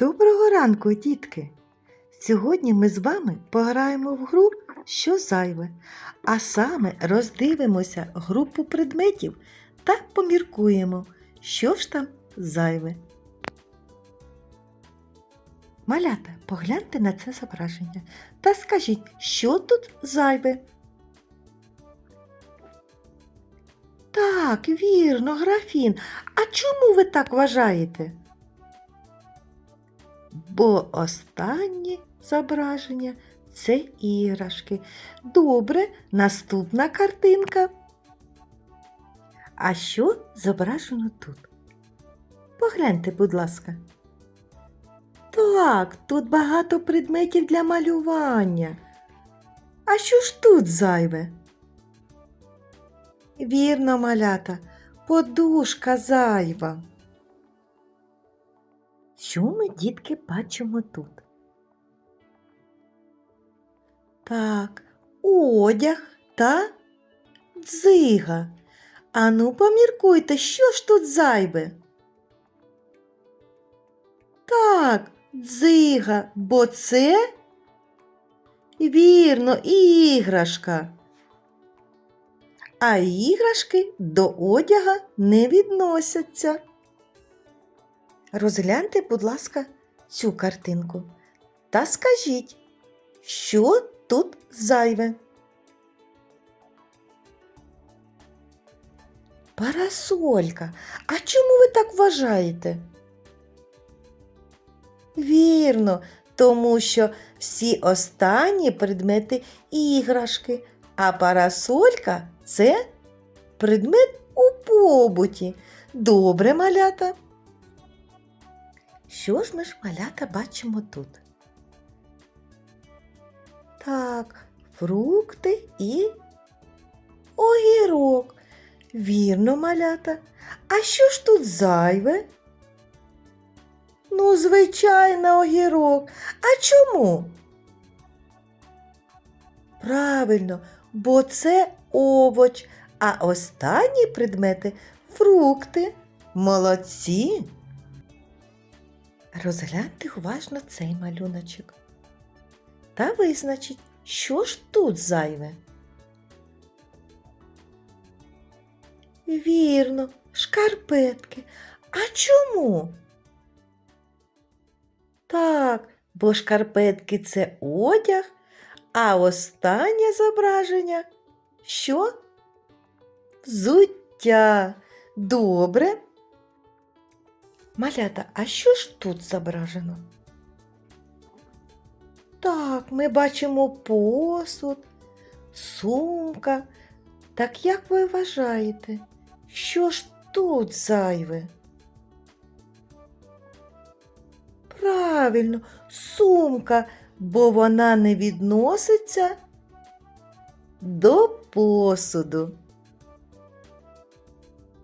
Доброго ранку, дітки! Сьогодні ми з вами пограємо в гру Що зайве, а саме роздивимося групу предметів та поміркуємо, що ж там зайве. Малята, погляньте на це зображення та скажіть, що тут зайве. Так, вірно, графін. А чому ви так вважаєте? Бо останнє зображення це іграшки. Добре, наступна картинка. А що зображено тут? Погляньте, будь ласка. Так, тут багато предметів для малювання. А що ж тут зайве? Вірно, малята, подушка зайва. Що ми, дітки, бачимо тут? Так, одяг та дзига. Ану, поміркуйте, що ж тут зайве? Так, дзига, бо це вірно, іграшка. А іграшки до одяга не відносяться. Розгляньте, будь ласка, цю картинку та скажіть, що тут зайве. Парасолька. А чому ви так вважаєте? Вірно, тому що всі останні предмети іграшки, а парасолька це предмет у побуті. Добре, малята. Що ж ми ж малята бачимо тут? Так, фрукти і огірок. Вірно, малята. А що ж тут зайве? Ну, звичайно, огірок. А чому? Правильно, бо це овоч, а останні предмети фрукти. Молодці. Розгляньте уважно цей малюночок та визначіть, що ж тут зайве. Вірно, шкарпетки. А чому? Так, бо шкарпетки це одяг, а останнє зображення що? Взуття. Добре. Малята, а що ж тут зображено? Так, ми бачимо посуд, сумка. Так як ви вважаєте, що ж тут зайве? Правильно, сумка, бо вона не відноситься до посуду.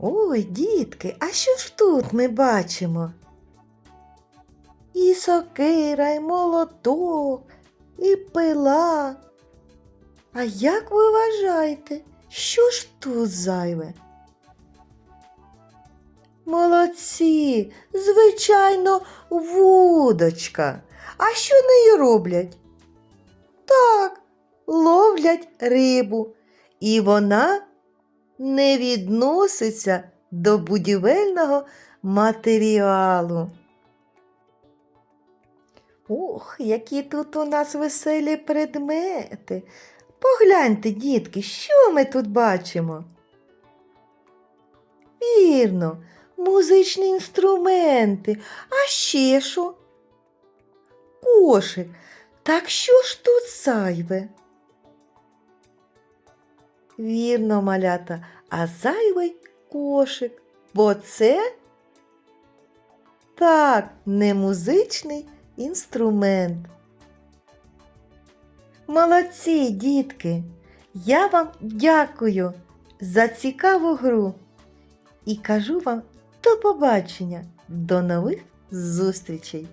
Ой, дітки, а що ж тут ми бачимо? І сокира, і молоток, і пила. А як ви вважаєте, що ж тут зайве? Молодці, звичайно, вудочка. А що нею роблять? Так, ловлять рибу, і вона не відноситься до будівельного матеріалу. Ох, які тут у нас веселі предмети. Погляньте, дітки, що ми тут бачимо? Вірно, музичні інструменти. А ще що? Кошик. Так що ж тут зайве? Вірно, малята, а зайвий кошик, бо це так, не музичний інструмент. Молодці, дітки! Я вам дякую за цікаву гру і кажу вам до побачення, до нових зустрічей!